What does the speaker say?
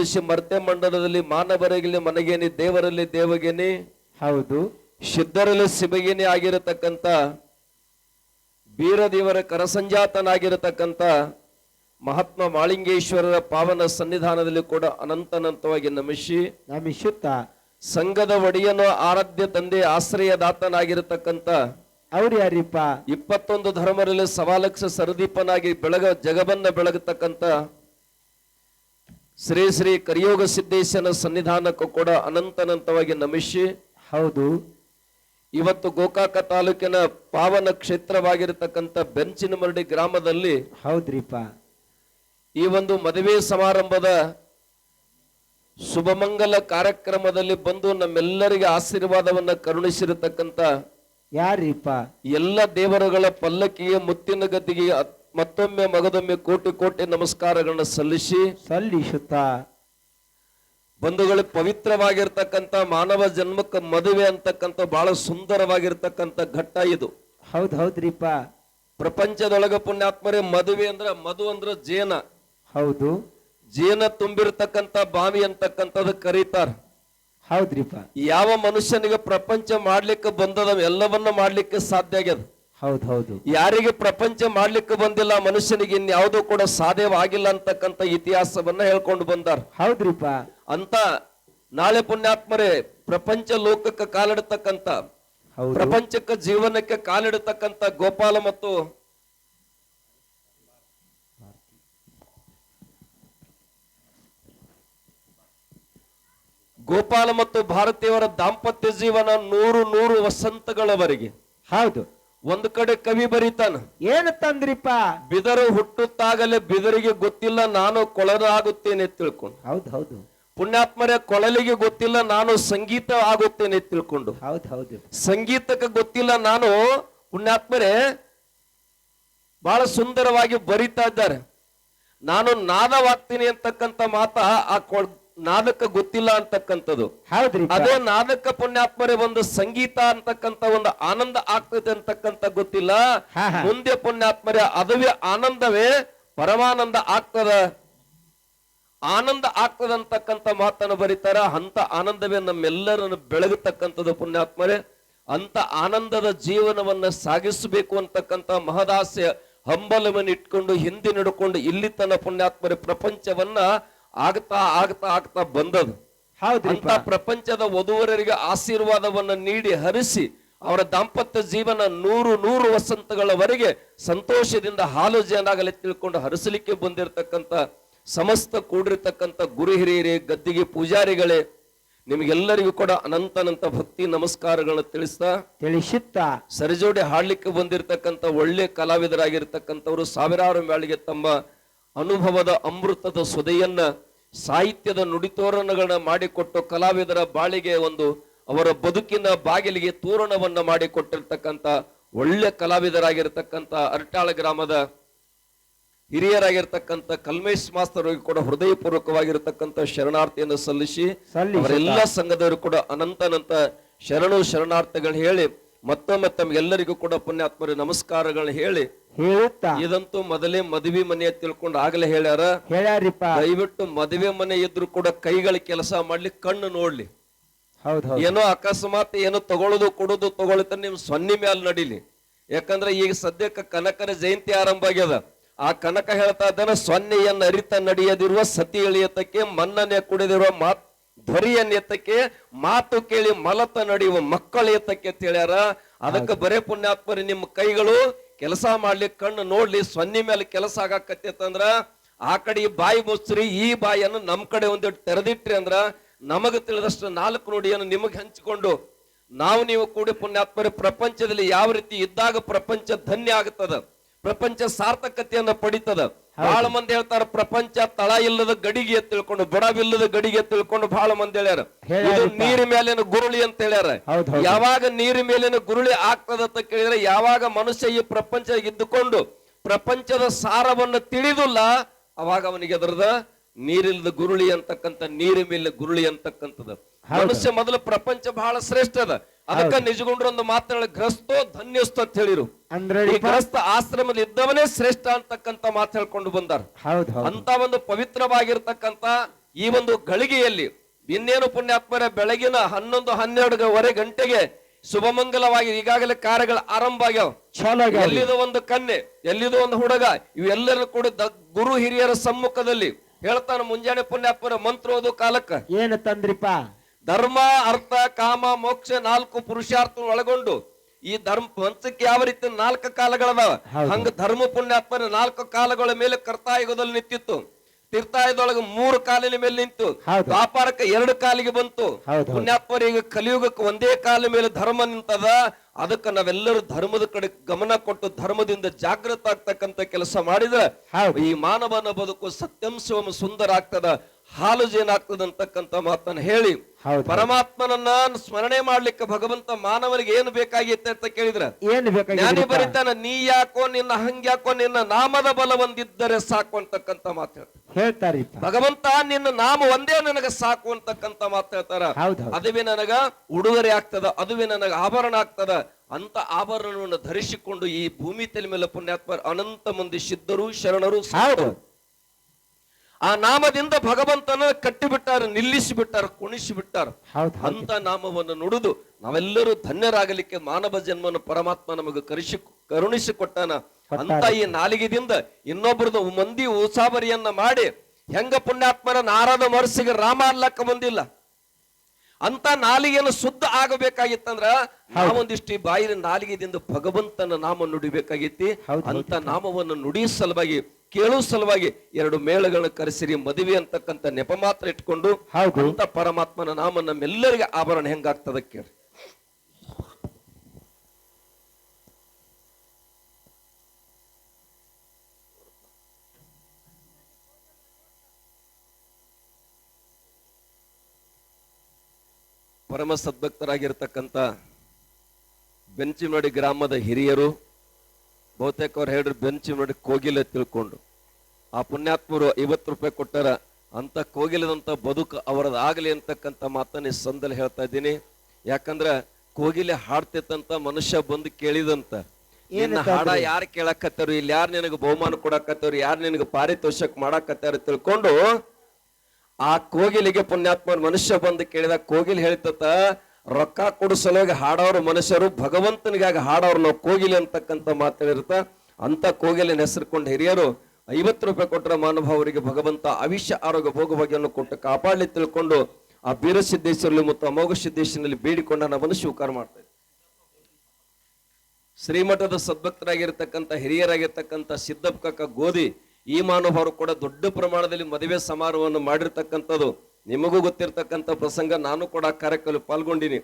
ಕರುಣಿಸಿ ಮರ್ತೆ ಮಂಡಲದಲ್ಲಿ ಮಾನವರಲ್ಲಿ ಮನಗೇನಿ ದೇವರಲ್ಲಿ ದೇವಗೇನಿ ಹೌದು. ಸಿದ್ಧರಲ್ಲಿ ಸಿಬಗೇನಿ ಆಗಿರತಕ್ಕಂತ ಬೀರದೇವರ ಕರಸಂಜಾತನಾಗಿರತಕ್ಕಂತ ಮಹಾತ್ಮ ಮಾಳಿಂಗೇಶ್ವರರ ಪಾವನ ಸನ್ನಿಧಾನದಲ್ಲಿ ಕೂಡ ಅನಂತನಂತವಾಗಿ ನಮಿಸಿ ನಮಿಸುತ್ತ ಸಂಘದ ಒಡೆಯನು ಆರಾಧ್ಯ ತಂದೆ ಆಶ್ರಯದಾತನಾಗಿರತಕ್ಕಂತ ಅವ್ರು ಯಾರಿಪ್ಪ? ಇಪ್ಪತ್ತೊಂದು ಧರ್ಮರಲ್ಲಿ ಸವಾಲಕ್ಷ ಸರದೀಪನಾಗಿ ಬೆಳಗ ಜಗವನ್ನ ಬೆಳಗತಕ್ಕಂತ ಶ್ರೀ ಶ್ರೀ ಕರಿಯೋಗ ಸಿದ್ದೇಶನ ಸನ್ನಿಧಾನಕ್ಕೂ ಕೂಡ ಅನಂತನಂತವಾಗಿ ನಮಿಸಿ ಹೌದು. ಇವತ್ತು ಗೋಕಾಕ ತಾಲೂಕಿನ ಪಾವನ ಕ್ಷೇತ್ರವಾಗಿರತಕ್ಕಂಥ ಬೆಂಚಿನಮರಡಿ ಗ್ರಾಮದಲ್ಲಿ ಹೌದ್ರಿಪ್ಪ. ಈ ಒಂದು ಮದುವೆ ಸಮಾರಂಭದ ಶುಭಮಂಗಲ ಕಾರ್ಯಕ್ರಮದಲ್ಲಿ ಬಂದು ನಮ್ಮೆಲ್ಲರಿಗೆ ಆಶೀರ್ವಾದವನ್ನ ಕರುಣಿಸಿರತಕ್ಕಂಥ ಯಾರಿಪ್ಪ? ಎಲ್ಲ ದೇವರುಗಳ ಪಲ್ಲಕ್ಕಿಗೆ ಮುತ್ತಿನ ಗದ್ದಿಗೆ ಮತ್ತೊಮ್ಮೆ ಮಗದೊಮ್ಮೆ ಕೋಟಿ ಕೋಟಿ ನಮಸ್ಕಾರಗಳನ್ನ ಸಲ್ಲಿಸಿ ಸಲ್ಲಿಸುತ್ತಾ. ಬಂಧುಗಳು ಪವಿತ್ರವಾಗಿರ್ತಕ್ಕಂಥ ಮಾನವ ಜನ್ಮಕ್ಕೆ ಮದುವೆ ಅಂತಕ್ಕಂಥ ಬಹಳ ಸುಂದರವಾಗಿರ್ತಕ್ಕಂಥ ಘಟ್ಟ ಇದು. ಹೌದ್ ಹೌದ್ರಿಪ್ಪ. ಪ್ರಪಂಚದೊಳಗ ಪುಣ್ಯಾತ್ಮರೇ ಮದುವೆ ಅಂದ್ರ ಮಧು ಅಂದ್ರ ಜೇನ ಹೌದು. ಜೇನ ತುಂಬಿರ್ತಕ್ಕಂಥ ಬಾವಿ ಅಂತಕ್ಕಂಥದ್ದು ಕರೀತಾರ. ಹೌದ್ರಿಪ್ಪ. ಯಾವ ಮನುಷ್ಯನಿಗೆ ಪ್ರಪಂಚ ಮಾಡ್ಲಿಕ್ಕೆ ಬಂದದ ಎಲ್ಲವನ್ನ ಮಾಡ್ಲಿಕ್ಕೆ ಸಾಧ್ಯ ಆಗ್ಯದ. ಹೌದ್ ಹೌದು. ಯಾರಿಗೆ ಪ್ರಪಂಚ ಮಾಡ್ಲಿಕ್ಕೆ ಬಂದಿಲ್ಲ ಮನುಷ್ಯನಿಗೆ ಇನ್ಯಾವುದೂ ಕೂಡ ಸಾಧ್ಯವಾಗಿಲ್ಲ ಅಂತಕ್ಕಂಥ ಇತಿಹಾಸವನ್ನ ಹೇಳ್ಕೊಂಡು ಬಂದಾರ. ಹೌದ್ರಿಪ್ಪ. ಅಂತ ನಾಳೆ ಪುಣ್ಯಾತ್ಮರೇ ಪ್ರಪಂಚ ಲೋಕಕ್ಕೆ ಕಾಲಿಡತಕ್ಕಂತ ಹೌದು. ಪ್ರಪಂಚಕ್ಕೆ ಜೀವನಕ್ಕೆ ಕಾಲಿಡತಕ್ಕಂತ ಗೋಪಾಲ ಮತ್ತು ಗೋಪಾಲ ಮತ್ತು ಭಾರತೀಯವರ ದಾಂಪತ್ಯ ಜೀವನ ನೂರು ನೂರು ವಸಂತಗಳವರೆಗೆ. ಹೌದು. ಒಂದು ಕಡೆ ಕವಿ ಬರೀತಾನ ಏನು ತಂದ್ರಿಪ್ಪ? ಬಿದರು ಹುಟ್ಟುತ್ತಾಗಲೇ ಬಿದರಿಗೆ ಗೊತ್ತಿಲ್ಲ ನಾನು ಕೊಳರಾಗುತ್ತೇನೆ ತಿಳ್ಕೊಂಡು. ಹೌದು ಹೌದು. ಪುಣ್ಯಾತ್ಮರ ಕೊಳಲಿಗೆ ಗೊತ್ತಿಲ್ಲ ನಾನು ಸಂಗೀತ ಆಗುತ್ತೇನೆ ತಿಳ್ಕೊಂಡು. ಹೌದು ಹೌದು. ಸಂಗೀತಕ್ಕೆ ಗೊತ್ತಿಲ್ಲ ನಾನು ಪುಣ್ಯಾತ್ಮರೇ ಬಹಳ ಸುಂದರವಾಗಿ ಬರಿತಾ ಇದ್ದಾರೆ. ನಾನು ನಾದವಾಗ್ತೀನಿ ಅಂತಕ್ಕಂತ ಮಾತ ಆ ಕೊ- ನಾದಕ್ಕೆ ಗೊತ್ತಿಲ್ಲ ಅಂತಕ್ಕಂಥದ್ದು. ಹೌದ್ರಿ ಅದೇ ನಾದಕ ಪುಣ್ಯಾತ್ಮರೇ ಒಂದು ಸಂಗೀತ ಅಂತಕ್ಕಂಥ ಒಂದು ಆನಂದ ಆಗ್ತದೆ ಅಂತಕ್ಕಂಥ ಗೊತ್ತಿಲ್ಲ. ಮುಂದೆ ಪುಣ್ಯಾತ್ಮರೇ ಅದುವೇ ಆನಂದವೇ ಪರಮಾನಂದ ಆಗ್ತದ. ಆನಂದ ಆಗ್ತದ ಅಂತಕ್ಕಂಥ ಮಾತನ್ನು ಬರೀತಾರ. ಅಂತ ಆನಂದವೇ ನಮ್ಮೆಲ್ಲರನ್ನು ಬೆಳಗತಕ್ಕಂಥದ್ದು ಪುಣ್ಯಾತ್ಮರೇ. ಅಂತ ಆನಂದದ ಜೀವನವನ್ನ ಸಾಗಿಸಬೇಕು ಅಂತಕ್ಕಂಥ ಮಹದಾಸ್ಯ ಹಂಬಲವನ್ನು ಇಟ್ಕೊಂಡು ಹಿಂದೆ ನಡ್ಕೊಂಡು ಇಲ್ಲಿ ತನ್ನ ಪುಣ್ಯಾತ್ಮರೇ ಪ್ರಪಂಚವನ್ನ ಆಗ್ತಾ ಆಗ್ತಾ ಆಗ್ತಾ ಬಂದದ್ದು ಹೌದು ಪ್ರಪಂಚದ ವಧುವರರಿಗೆ ಆಶೀರ್ವಾದವನ್ನು ನೀಡಿ ಹರಿಸಿ ಅವರ ದಾಂಪತ್ಯ ಜೀವನ ನೂರು ನೂರು ವಸಂತಗಳವರೆಗೆ ಸಂತೋಷದಿಂದ ಹಾಲು ಜೇನಾಗಲಿ ತಿಳ್ಕೊಂಡು ಹರಿಸಲಿಕ್ಕೆ ಬಂದಿರತಕ್ಕಂಥ ಸಮಸ್ತ ಕೂಡಿರ್ತಕ್ಕಂಥ ಗುರು ಹಿರಿಯರೇ ಗದ್ದಿಗೆ ಪೂಜಾರಿಗಳೇ ನಿಮಗೆಲ್ಲರಿಗೂ ಕೂಡ ಅನಂತನಂತ ಭಕ್ತಿ ನಮಸ್ಕಾರಗಳನ್ನು ತಿಳಿಸ್ತಾ ತಿಳಿಸುತ್ತ. ಸರಿಜೋಡಿ ಹಾಡ್ಲಿಕ್ಕೆ ಬಂದಿರತಕ್ಕಂಥ ಒಳ್ಳೆ ಕಲಾವಿದರಾಗಿರ್ತಕ್ಕಂಥವ್ರು ಸಾವಿರಾರು ಮೇಳಿಗೆ ತಮ್ಮ ಅನುಭವದ ಅಮೃತದ ಸೊದೆಯನ್ನ ಸಾಹಿತ್ಯದ ನುಡಿತೋರಣಗಳನ್ನ ಮಾಡಿಕೊಟ್ಟು ಕಲಾವಿದರ ಬಾಳಿಗೆ ಒಂದು ಅವರ ಬದುಕಿನ ಬಾಗಿಲಿಗೆ ತೋರಣವನ್ನ ಮಾಡಿಕೊಟ್ಟಿರ್ತಕ್ಕಂಥ ಒಳ್ಳೆ ಕಲಾವಿದರಾಗಿರ್ತಕ್ಕಂಥ ಅರಟಾಳ ಗ್ರಾಮದ ಹಿರಿಯರಾಗಿರ್ತಕ್ಕಂಥ ಕಲ್ಮೇಶ್ ಮಾಸ್ತರ್ ಕೂಡ ಹೃದಯಪೂರ್ವಕವಾಗಿರ್ತಕ್ಕಂಥ ಶರಣಾರ್ಥಿಯನ್ನು ಸಲ್ಲಿಸಿ. ಅವರೆಲ್ಲ ಸಂಘದವರು ಕೂಡ ಅನಂತ ಅನಂತ ಶರಣು ಶರಣಾರ್ಥಿಗಳು ಹೇಳಿ ಮತ್ತೊಮ್ಮೆ ತಮ್ಗೆಲ್ಲರಿಗೂ ಕೂಡ ಪುಣ್ಯಾತ್ಮರ ನಮಸ್ಕಾರಗಳನ್ನ ಹೇಳಿ ಹೇಳುತ್ತ? ಇದಂತೂ ಮೊದಲೇ ಮದುವೆ ಮನೆ ತಿಳ್ಕೊಂಡು ಆಗ್ಲೇ ಹೇಳ್ಯಾರ. ಹೇಳ್ಯಾರಿಪ್ಪ. ದಯವಿಟ್ಟು ಮದುವೆ ಮನೆ ಇದ್ರು ಕೂಡ ಕೈಗಳ ಕೆಲಸ ಮಾಡ್ಲಿ ಕಣ್ಣು ನೋಡ್ಲಿ. ಹೌದ್ ಏನೋ ಅಕಸ್ಮಾತ್ ಏನೋ ತಗೊಳ್ಳೋದು ಕೊಡೋದು ತಗೊಳ್ತ ನಿಮ್ ಸೊನ್ನೆ ಮ್ಯಾಲ ನಡಿಲಿ. ಯಾಕಂದ್ರೆ ಈಗ ಸದ್ಯಕ್ಕೆ ಕನಕನ ಜಯಂತಿ ಆರಂಭ ಆಗ್ಯದ. ಆ ಕನಕ ಹೇಳ್ತಾ ಇದ್ದಾನೆ ಸೊನ್ನೆಯನ್ನು ಅರಿತ ನಡೆಯದಿರುವ ಸತಿ ಎಳೆಯತಕ್ಕೆ ಮನ್ನನೆ ಕುಡಿದಿರುವ ಮಾತ್ ಧ್ವರಿಯನ್ನೆತ್ತಕ್ಕೆ ಮಾತು ಕೇಳಿ ಮಲತ ನಡೆಯುವ ಮಕ್ಕಳ ಎತ್ತಕ್ಕೆ ಅಂತ ಹೇಳ್ಯಾರ. ಅದಕ್ಕೆ ಬರೇ ಪುಣ್ಯಾತ್ಮರಿ ನಿಮ್ಮ ಕೈಗಳು ಕೆಲಸ ಮಾಡ್ಲಿಕ್ಕೆ ಕಣ್ಣು ನೋಡ್ಲಿ, ಸೊನ್ನೆ ಮೇಲೆ ಕೆಲಸ ಆಗಾಕತ್ತಂದ್ರ ಆ ಕಡೆ ಬಾಯಿ ಮುಚ್ಚ್ರಿ, ಈ ಬಾಯಿಯನ್ನು ನಮ್ಮ ಕಡೆ ಒಂದಿಟ್ಟು ತೆರೆದಿಟ್ರಿ ಅಂದ್ರ, ನಮಗ ತಿಳಿದಷ್ಟು ನಾಲ್ಕು ನುಡಿಯನ್ನು ನಿಮಗೆ ಹಂಚಿಕೊಂಡು, ನಾವು ನೀವು ಕೂಡಿ ಪುಣ್ಯಾತ್ಮರಿ, ಪ್ರಪಂಚದಲ್ಲಿ ಯಾವ ರೀತಿ ಇದ್ದಾಗ ಪ್ರಪಂಚ ಧನ್ಯ ಆಗುತ್ತದೆ ಪ್ರಪಂಚ ಸಾರ್ಥಕತೆಯನ್ನು ಪಡಿತದ ಬಹಳ ಮಂದಿ ಹೇಳ್ತಾರ ಪ್ರಪಂಚ ತಳ ಇಲ್ಲದ ಗಡಿಗೆ ತಿಳ್ಕೊಂಡು ಬುಡವಿಲ್ಲದ ಗಡಿಗೆ ತಿಳ್ಕೊಂಡು ಬಹಳ ಮಂದಿ ಹೇಳ್ಯಾರ. ಇದು ಹೇಳ್ಯಾರಪ್ಪ. ಮೇಲಿನ ಗುರುಳಿ ಅಂತ ಹೇಳ್ಯಾರ. ಯಾವಾಗ ನೀರ್ ಮೇಲಿನ ಗುರುಳಿ ಆಗ್ತದ ಅಂತ ಕೇಳಿದ್ರೆ ಯಾವಾಗ ಮನುಷ್ಯ ಈ ಪ್ರಪಂಚ ಇದ್ದುಕೊಂಡು ಪ್ರಪಂಚದ ಸಾರವನ್ನು ತಿಳಿದುಲ್ಲ ಅವಾಗ ಅವನಿಗೆ ಅದರದ ನೀರಿಲ್ಲದ ಗುರುಳಿ ಅಂತಕ್ಕಂಥ ನೀರ ಮೇಲೆ ಗುರುಳಿ ಅಂತಕ್ಕಂಥದ್ದು. ಮನುಷ್ಯ ಮೊದಲು ಪ್ರಪಂಚ ಬಹಳ ಶ್ರೇಷ್ಠ ಅದ. ಅದಕ್ಕ ನಿಜಗೊಂಡ್ರು ಒಂದು ಮಾತನಾಡ ಗ್ರಸ್ತೋ ಧನ್ಯಸ್ತು ಅಂತ ಹೇಳಿರು. ಅಂದ್ರೆ ಈ ಗ್ರಸ್ತ ಆಶ್ರಮದಲ್ಲಿ ಇದ್ದವನೇ ಶ್ರೇಷ್ಠ ಅಂತಕ್ಕಂತ ಮಾತು ಹೇಳ್ಕೊಂಡು ಬಂದಾರ. ಹೌದ್ ಅಂತ ಒಂದು ಪವಿತ್ರವಾಗಿರ್ತಕ್ಕಂತ ಈ ಒಂದು ಗಳಿಗೆಯಲ್ಲಿ ಇನ್ನೇನು ಪುಣ್ಯಾತ್ಮರ ಬೆಳಗಿನ ಹನ್ನೊಂದು ಹನ್ನೆರಡುವರೆ ಗಂಟೆಗೆ ಶುಭಮಂಗಲವಾಗಿ ಈಗಾಗಲೇ ಕಾರ್ಯಗಳು ಆರಂಭ ಆಗ್ಯಾವ. ಎಲ್ಲಿದ. ಒಂದು ಕನ್ನೆ ಎಲ್ಲಿದ ಒಂದು ಹುಡುಗ ಇವೆಲ್ಲರೂ ಕೂಡ ಗುರು ಹಿರಿಯರ ಸಮ್ಮುಖದಲ್ಲಿ ಹೇಳ್ತಾನ ಮುಂಜಾನೆ ಪುಣ್ಯಾತ್ಮರ ಮಂತ್ರ ಓದು ಕಾಲಕ್ಕ. ಏನ ತಂದ್ರಿಪ್ಪ ಧರ್ಮ ಅರ್ಥ ಕಾಮ ಮೋಕ್ಷ ನಾಲ್ಕು ಪುರುಷಾರ್ಥ ಒಳಗೊಂಡು ಈ ಧರ್ಮ ಪಂಚಕ್ಕೆ ಯಾವ ರೀತಿ ನಾಲ್ಕು ಕಾಲಗಳದಾವ. ಹಂಗ ಧರ್ಮ ಪುಣ್ಯಾತ್ಮನ ನಾಲ್ಕು ಕಾಲಗಳ ಮೇಲೆ ಕರ್ತಾಯುಗದಲ್ಲಿ ನಿಂತಿತ್ತು. ತೀರ್ಥಾಯದೊಳಗೆ ಮೂರು ಕಾಲಿನ ಮೇಲೆ ನಿಂತು. ವ್ಯಾಪಾರಕ್ಕೆ ಎರಡು ಕಾಲಿಗೆ ಬಂತು. ಪುಣ್ಯಾತ್ಮರಿಗೆ ಕಲಿಯುಗಕ್ಕೆ ಒಂದೇ ಕಾಲ ಮೇಲೆ ಧರ್ಮ ನಿಂತದ. ಅದಕ್ಕೆ ನಾವೆಲ್ಲರೂ ಧರ್ಮದ ಕಡೆ ಗಮನ ಕೊಟ್ಟು ಧರ್ಮದಿಂದ ಜಾಗೃತ ಆಗ್ತಕ್ಕಂತ ಕೆಲಸ ಮಾಡಿದ್ರೆ ಈ ಮಾನವನ ಬದುಕು ಸತ್ಯಂ ಶಿವಂ ಸುಂದರ ಆಗ್ತದ. ಹಾಲು ಜೇನಾಗ್ತದೆ ಅಂತಕ್ಕಂತ ಮಾತನ್ನ ಹೇಳಿ. ಪರಮಾತ್ಮನನ್ನ ಸ್ಮರಣೆ ಮಾಡ್ಲಿಕ್ಕೆ ಭಗವಂತ ಮಾನವರಿಗೆ ಏನು ಬೇಕಾಗಿತ್ತೆ ಅಂತ ಕೇಳಿದ್ರ? ಏನು ಜ್ಞಾನಿ ಬರೀತಾನ ನೀ ಯಾಕೋ ನಿನ್ನ ಹಂಗ್ಯಾಕೋ ನಿನ್ನ ನಾಮದ ಬಲ ಒಂದಿದ್ದರೆ ಸಾಕು ಅಂತಕ್ಕಂತ ಮಾತು ಹೇಳ್ತಾರೆ. ಹೇಳ್ತಾರೆ ಭಗವಂತ ನಿನ್ನ ನಾಮ ಒಂದೇ ನನಗ ಸಾಕು ಅಂತಕ್ಕಂತ ಮಾತು ಹೇಳ್ತಾರ. ಅದುವೇ ನನಗ ಉಡುಗೊರೆ ಆಗ್ತದ ಅದುವೇ ನನಗ ಆಭರಣ ಆಗ್ತದ. ಅಂತ ಆಭರಣವನ್ನು ಧರಿಸಿಕೊಂಡು ಈ ಭೂಮಿ ತಲೆ ಮೇಲೆ ಪುಣ್ಯಾತ್ಮ ಅನಂತ ಮಂದಿ ಸಿದ್ಧರು ಶರಣರು ಹೌದು. ಆ ನಾಮದಿಂದ ಭಗವಂತನ ಕಟ್ಟಿಬಿಟ್ಟಾರ ನಿಲ್ಲಿಸಿ ಬಿಟ್ಟಾರ ಕುಣಿಸಿ ಬಿಟ್ಟಾರ ಹೌದು ಹೌದು. ಅಂತ ನಾಮವನ್ನು ನುಡಿದು ನಾವೆಲ್ಲರೂ ಧನ್ಯರಾಗಲಿಕ್ಕೆ ಮಾನವ ಜನ್ಮನ ಪರಮಾತ್ಮ ನಮಗೆ ಕರಿಸಿ ಕರುಣಿಸಿಕೊಟ್ಟಾನ. ಅಂತ ಈ ನಾಲಿಗೆದಿಂದ ಇನ್ನೊಬ್ಬರದು ಮಂದಿ ಉಸಾಬರಿಯನ್ನ ಮಾಡಿ ಹೆಂಗ ಪುಣ್ಯಾತ್ಮನ ನಾರದ ಮರಸಿಗೆ ರಾಮ ಅಲ್ಲಕ್ಕ ಬಂದಿಲ್ಲ. ಅಂತ ನಾಲಿಗೆಯನ್ನು ಶುದ್ಧ ಆಗಬೇಕಾಗಿತ್ತಂದ್ರ ನಾವೊಂದಿಷ್ಟು ಈ ಬಾಯಿನ ನಾಲಿಗೆದಿಂದ ಭಗವಂತನ ನಾಮ ನುಡಿಬೇಕಾಗಿತ್ತಿ ಅಂತ ನಾಮವನ್ನು ನುಡಿ ಸಲುವಾಗಿ ಕೇಳೋ ಸಲುವಾಗಿ ಎರಡು ಮೇಳಗಳನ್ನ ಕರೆಸಿರಿ ಮದುವೆ ಅಂತಕ್ಕಂಥ ನೆಪ ಮಾತ್ರ ಇಟ್ಕೊಂಡು ಹೌದು. ಅಂತ ಪರಮಾತ್ಮನ ನಾಮ ನಮ್ಮೆಲ್ಲರಿಗೆ ಆಭರಣ ಹೆಂಗಾಗ್ತದ ಕೇಳಿ. ಪರಮ ಸದ್ಭಕ್ತರಾಗಿರ್ತಕ್ಕಂಥ ಬೆಂಚಿಮಡಿ ಗ್ರಾಮದ ಹಿರಿಯರು ಬಹುತೇಕ ಅವ್ರು ಹೇಳಿದ್ರು ನೋಡಿ ಕೋಗಿಲೆ ತಿಳ್ಕೊಂಡು. ಆ ಪುಣ್ಯಾತ್ಮರು ಐವತ್ತು ರೂಪಾಯಿ ಕೊಟ್ಟಾರ ಅಂತ ಕೋಗಿಲದಂತ ಬದುಕು ಅವರದ್ದು ಆಗಲಿ ಅಂತಕ್ಕಂಥ ಮಾತನ್ನ ಈ ಸಂದಲ್ಲಿ ಹೇಳ್ತಾ ಇದ್ದೀನಿ. ಯಾಕಂದ್ರ ಕೋಗಿಲೆ ಹಾಡ್ತಿತ್ತಂತ ಮನುಷ್ಯ ಬಂದು ಕೇಳಿದಂತ. ಏನ ಹಾಡ ಯಾರು ಕೇಳಕತ್ತಾರು? ಇಲ್ಲಿ ಯಾರು ನಿನಗೆ ಬಹುಮಾನ ಕೊಡಕತ್ತಾರು? ಯಾರು ನಿನಗೆ ಪಾರಿತೋಷಕ್ ಮಾಡಕತ್ತಾರ ತಿಳ್ಕೊಂಡು ಆ ಕೋಗಿಲಿಗೆ ಪುಣ್ಯಾತ್ಮ ಮನುಷ್ಯ ಬಂದು ಕೇಳಿದ ಕೋಗಿಲ್ ಹೇಳ್ತತ ರೊಕ್ಕ ಕೊಡು ಸಲುವಾಗಿ ಹಾಡೋರು ಮನುಷ್ಯರು, ಭಗವಂತನಿಗಾಗಿ ಹಾಡೋರು ನಾವು ಕೋಗಿಲೆ ಅಂತಕ್ಕಂಥ ಮಾತಾಡಿರ್ತ ಅಂತ ಕೋಗಿಲಿನ ಹೆಸರುಕೊಂಡು ಹಿರಿಯರು, ಐವತ್ತು ರೂಪಾಯಿ ಕೊಟ್ಟರೆ ಮಾನಭಾವರಿಗೆ ಭಗವಂತ ಅವಿಷ್ಯ ಆರೋಗ್ಯ ಭೋಗಭಾಗ್ಯವನ್ನು ಕೊಟ್ಟು ಕಾಪಾಡಲಿ ತಿಳ್ಕೊಂಡು ಆ ಬೀರಸಿದ್ದೇಶ್ವರಲ್ಲಿ ಮತ್ತು ಅಮೋಘ ಸಿದ್ದೇಶ್ವರಲ್ಲಿ ಬೇಡಿಕೊಂಡ ನಮ್ಮನ್ನು ಸ್ವೀಕಾರ ಮಾಡ್ತೇವೆ ಶ್ರೀಮಠದ ಸದ್ಭಕ್ತರಾಗಿರ್ತಕ್ಕಂಥ, ಹಿರಿಯರಾಗಿರ್ತಕ್ಕಂಥ ಸಿದ್ದಪ್ಪ ಗೋಧಿ ಈ ಮಾನಭಾವರು ಕೂಡ ದೊಡ್ಡ ಪ್ರಮಾಣದಲ್ಲಿ ಮದುವೆ ಸಮಾರೋಹವನ್ನು ಮಾಡಿರ್ತಕ್ಕಂಥದ್ದು. ನಿಮಗೂ ಗೊತ್ತಿರತಕ್ಕಂಥ ಪ್ರಸಂಗ ನಾನು ಕೂಡ ಕಾರ್ಯಕ್ರಮ ಪಾಲ್ಗೊಂಡಿನಿ.